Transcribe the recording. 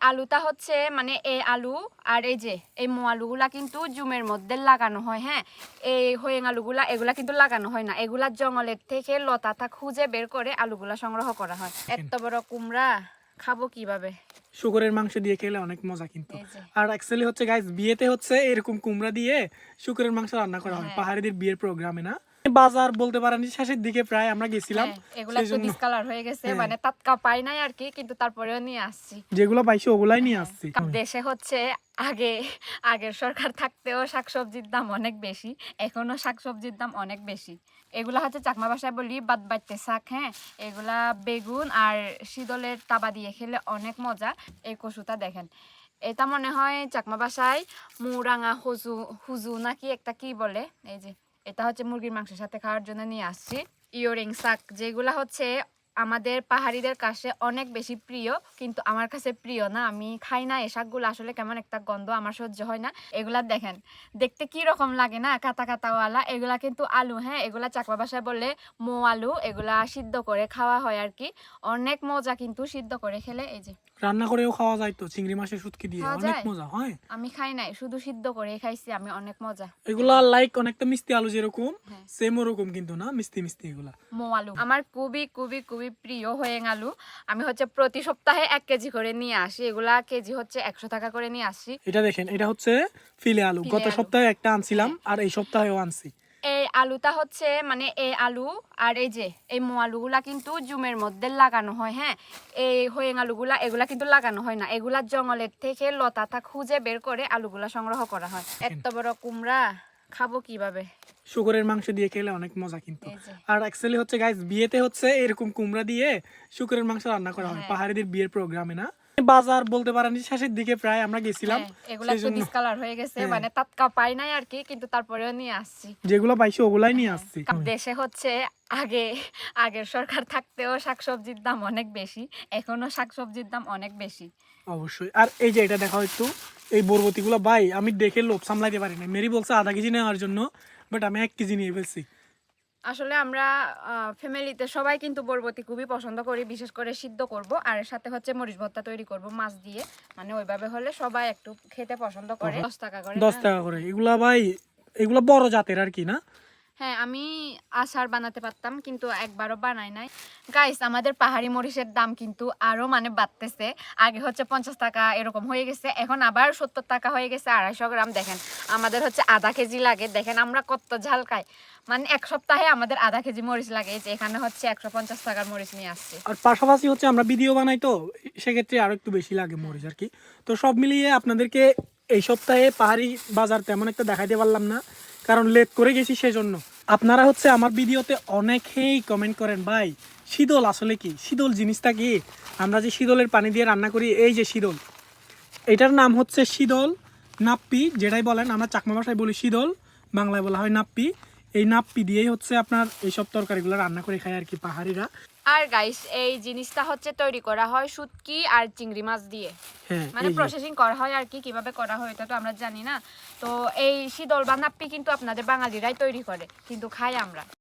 আলুটা হচ্ছে মানে এই আলু আর এই যে এই মো আলুগুলা কিন্তু জুমের মধ্যে লাগানো হয় হ্যাঁ? এই হয়েং আলুগুলা এগুলা কিন্তু লাগানো হয় না। এগুলা জঙ্গলের থেকে লতাটা খুঁজে বের করে আলুগুলা সংগ্রহ করা হয়। এত বড় কুমড়া খাব কীভাবে? শুকরের মাংস দিয়ে খেলে অনেক মজা কিন্তু। আর অ্যাকচুয়ালি হচ্ছে গাইস বিয়েতে হচ্ছে এরকম কুমড়া দিয়ে শুকরের মাংস রান্না করা হয়। হ্যাঁ। পাহাড়িদের বিয়ের প্রোগ্রামে না? বাজার বলতে পারেন শেষের দিকে প্রায় আমরা গেছিলাম। হ্যাঁ, এগুলা একটু ডিসকালার হয়ে গেছে হ্যাঁ। মানে তাৎকা পাই নাই আর কি কিন্তু তারপরেও নিয়ে আসছি। যেগুলো পাইছি ওগুলাই নিয়ে আসছি। দেশে হচ্ছে আগে আগের সরকার থাকতেও শাকসবজির দাম অনেক বেশি এখনও শাকসবজির দাম অনেক বেশি। এগুলা হচ্ছে চাকমা ভাষায় বলি বাদ বাড়তে শাক হ্যাঁ। এগুলা বেগুন আর শীতলের তাবা দিয়ে খেলে অনেক মজা এই কচুটা দেখেন। এটা মনে হয় চাকমা ভাষায় মুরাঙা হুজু হুজু নাকি একটা কি বলে? এই যে এটা হচ্ছে মুরগির মাংসের সাথে খাওয়ার জন্য নিয়ে আসছি। ইয়োরিং শাক যেগুলা হচ্ছে আমাদের পাহাড়িদের কাছে অনেক বেশি প্রিয় কিন্তু আমার কাছে প্রিয় না। আমি খাই না এই শাকগুলো আসলে কেমন একটা গন্ধ আমার সহ্য হয় না। এগুলা দেখেন দেখতে কি রকম লাগে না? কাতা কাতাওয়ালা এগুলা কিন্তু আলু হ্যাঁ? এগুলা চাকমা ভাষায় বললে মো আলু এগুলা সিদ্ধ করে খাওয়া হয় আর কি অনেক মজা কিন্তু সিদ্ধ করে খেলে এই যে। রান্না করেও খাওয়া যায় তো চিংড়ি মাছের শুটকি দিয়ে অনেক মজা হয়? আমি খাই নাই শুধু সিদ্ধ করে খাইছি আমি অনেক মজা। এগুলা লাইক অনেকটা মিষ্টি আলু যেরকম হ্যাঁ। সেম ওরকম কিন্তু না? মিষ্টি মিষ্টি এগুলা। মো আলু। আমার খুবই খুবই খুবই প্রিয় হয়েং আলু আমি হচ্ছে প্রতি সপ্তাহে এক কেজি করে নিয়ে আসি। এগুলা কেজি হচ্ছে একশো টাকা করে নিয়ে আসি। এটা দেখেন এটা হচ্ছে ফিলে আলু। গত। সপ্তাহে একটা আনছিলাম আর এই সপ্তাহেও আনছি। এই আলুটা হচ্ছে মানে এই আলু আর এই যে এই মো আলুগুলা কিন্তু জুমের মধ্যে লাগানো হয় হ্যাঁ? এই হয়েং আলুগুলা এগুলা কিন্তু লাগানো হয় না। এগুলা জঙ্গলের থেকে লতাটা খুঁজে বের করে আলুগুলা সংগ্রহ করা হয়। এত বড় কুমড়া খাব কীভাবে? শুকরের মাংস দিয়ে খেলে অনেক মজা কিন্তু। আর অ্যাকচুয়ালি হচ্ছে গাইস বিয়েতে হচ্ছে এরকম কুমড়া দিয়ে শুকরের মাংস রান্না করা হয়। হ্যাঁ। পাহাড়িদের বিয়ের প্রোগ্রামে না? বাজার বলতে পারেন শেষের দিকে প্রায় আমরা গেছিলাম। হ্যাঁ, এগুলা একটু ডিসকালার হয়ে গেছে হ্যাঁ। মানে তাৎকা পাই নাই আর কি কিন্তু তারপরেও নিয়ে আসছি। যেগুলো পাইছি ওগুলাই নিয়ে আসছি। দেশে হচ্ছে আগে আগের সরকার থাকতেও শাকসবজির দাম অনেক বেশি এখনও শাকসবজির দাম অনেক বেশি। অবশ্যই। আর এই যে এটা দেখা একটু এই বরবতিগুলো ভাই আমি দেখে লোভ সামলাইতে পারি না মেরি বলছে আধা কেজি নেওয়ার জন্য। বাট আমি এক কেজি নিয়ে ফেলছি। আসলে আমরা ফ্যামিলিতে সবাই কিন্তু বরবতি খুবই পছন্দ করি বিশেষ করে সিদ্ধ করব আর এর সাথে হচ্ছে মরিচ ভর্তা তৈরি করব মাছ দিয়ে। মানে ওইভাবে হলে সবাই একটু খেতে পছন্দ করে। দশ টাকা করে দশ না? টাকা করে। এগুলা ভাই এগুলা বড় জাতের আর কি না? হ্যাঁ আমি আচার বানাতে পারতাম, কিন্তু একবারও বানাই নাই। গাইস আমাদের পাহাড়ি মরিচের দাম কিন্তু আরও মানে বাড়তেছে। আগে হচ্ছে পঞ্চাশ টাকা এরকম হয়ে গেছে, এখন আবার সত্তর টাকা হয়ে গেছে, আড়াইশো গ্রাম। দেখেন, আমাদের হচ্ছে আধা কেজি লাগে। দেখেন, আমরা কত ঝাল খাই। মানে এক সপ্তাহে আমাদের আধা কেজি মরিচ লাগে। যে এখানে হচ্ছে একশো পঞ্চাশ টাকার মরিচ নিয়ে আসছে। আর পাশাপাশি হচ্ছে আমরা ভিডিও বানাই তো, সেক্ষেত্রে আরও একটু বেশি লাগে মরিচ আর কি। তো সব মিলিয়ে আপনাদেরকে এই সপ্তাহে পাহাড়ি বাজার তেমন একটা দেখাইতে পারলাম না। কারণ লেট করে গেছি সেজন্য। আপনারা হচ্ছে আমার ভিডিওতে অনেকেই কমেন্ট করেন, ভাই, শীতল আসলে কি? শীতল জিনিসটা কি? আমরা যে শীতলের পানি দিয়ে রান্না করি, এই যে শীতল। এটার নাম হচ্ছে শীতল নাপ্পি, যেটাই বলেন, আমরা চাকমা ভাষায় বলি শীতল, বাংলায় বলা হয় নাপ্পি। এই নাপ্পি দিয়েই হচ্ছে আপনার এইসব তরকারিগুলো রান্না করে খায় আর কি পাহাড়িরা। আর গাইস এই জিনিসটা হচ্ছে তৈরি করা হয় শুটকি আর চিংড়ি মাছ দিয়ে। হ্যাঁ মানে প্রসেসিং করা হয় আর কি কীভাবে করা হয় এটা তো আমরা জানি না। তো এই শীতল বা নাপ্পি কিন্তু আপনাদের বাঙালিরাই তৈরি করে কিন্তু খাই আমরা।